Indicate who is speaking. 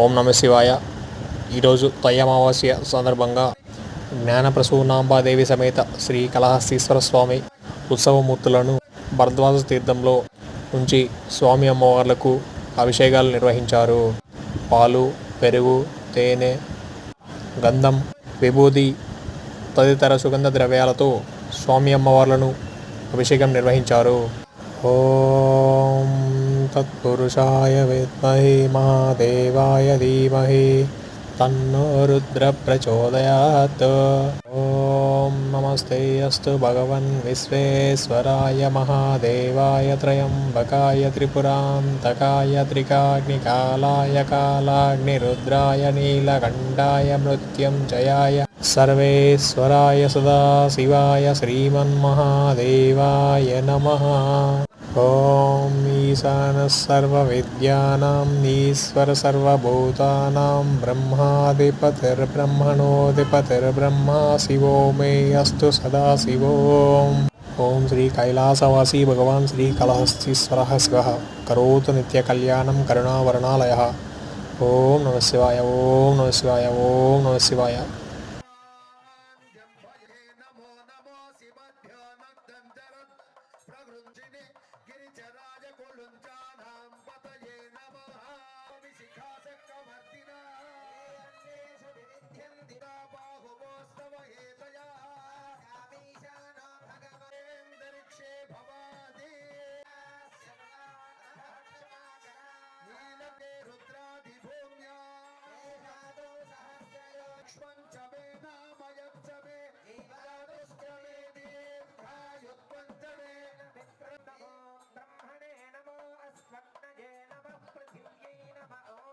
Speaker 1: ఓం నమ శివాయ. ఈరోజు తయ్యమావాస్య సందర్భంగా జ్ఞానప్రసూనాంబాదేవి సమేత శ్రీ కళహస్తీశ్వర స్వామి ఉత్సవమూర్తులను భరద్వాజ తీర్థంలో ఉంచి స్వామి అమ్మవార్లకు అభిషేకాలు నిర్వహించారు. పాలు పెరుగు తేనె గంధం విభూది తదితర సుగంధ ద్రవ్యాలతో స్వామి అమ్మవార్లను అభిషేకం నిర్వహించారు. ఓ తత్పురుషాయ విద్మహే మహాదేవాయ ధీమహి తన్నో రుద్ర ప్రచోదయాత్ ఓం నమస్తే అస్తు భగవన్ విశ్వేశ్వరాయ మహాదేవాయ త్రయంబకాయ త్రిపురాంతకాయ త్రికాగ్నికాలాయ కాలాగ్నిరుద్రాయ నీలకంఠాయ మృత్యుంజయాయ సర్వేశ్వరాయ సదాశివాయ శ్రీమన్మహాదేవాయ ॐ ईशानः सर्वविद्यानाम् ईश्वरसर्वभूतानां ब्रह्माधिपतिर्ब्रह्मणोऽधिपतिर्ब्रह्मा शिवो मे अस्तु सदा शिवोम् ॐ श्रीकैलासवासी भगवान् श्रीकलहस्तीश्वरः शिवः करोतु नित्यकल्याणं करुणावर्णालयः ॐ नमः शिवाय ॐ नमः शिवाय ॐ नमः शिवाय नमो नमो शिवध्यानन्दन्त వృంజిని గిరిచరాజ కులుంచానాం పతయే నమః. విశిఖాస కవర్తినా